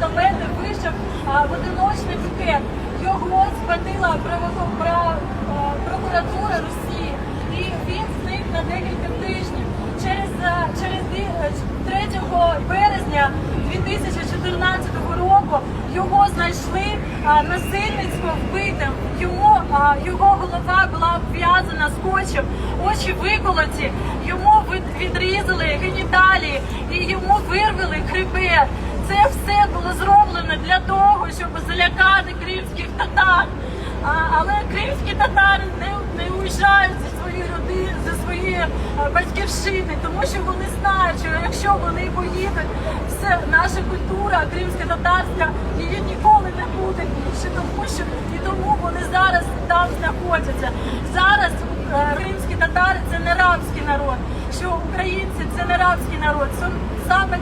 до мене вийшов в одиночний букет. Його схватила прокуратура Росії, і він зник на декілька тижнів. Через, через е, 3 березня 2014 року його знайшли насильницько вбитим. Йому його голова була обв'язана скотчем, очі виколоті, йому відрізали геніталії і йому вирвали хребет. Це все було зроблено для того, щоб залякати кримських татар. А, але кримські татари не, не уїжджають зі своєї родини, зі своєї е, батьківщини, тому що вони знають, що якщо вони поїдуть, все наша культура кримсько-татарська її ніколи не буде більше, тому що і тому вони зараз там знаходяться. Зараз е, кримські татари це не рабський народ, що українці це не рабський народ. Саме тому.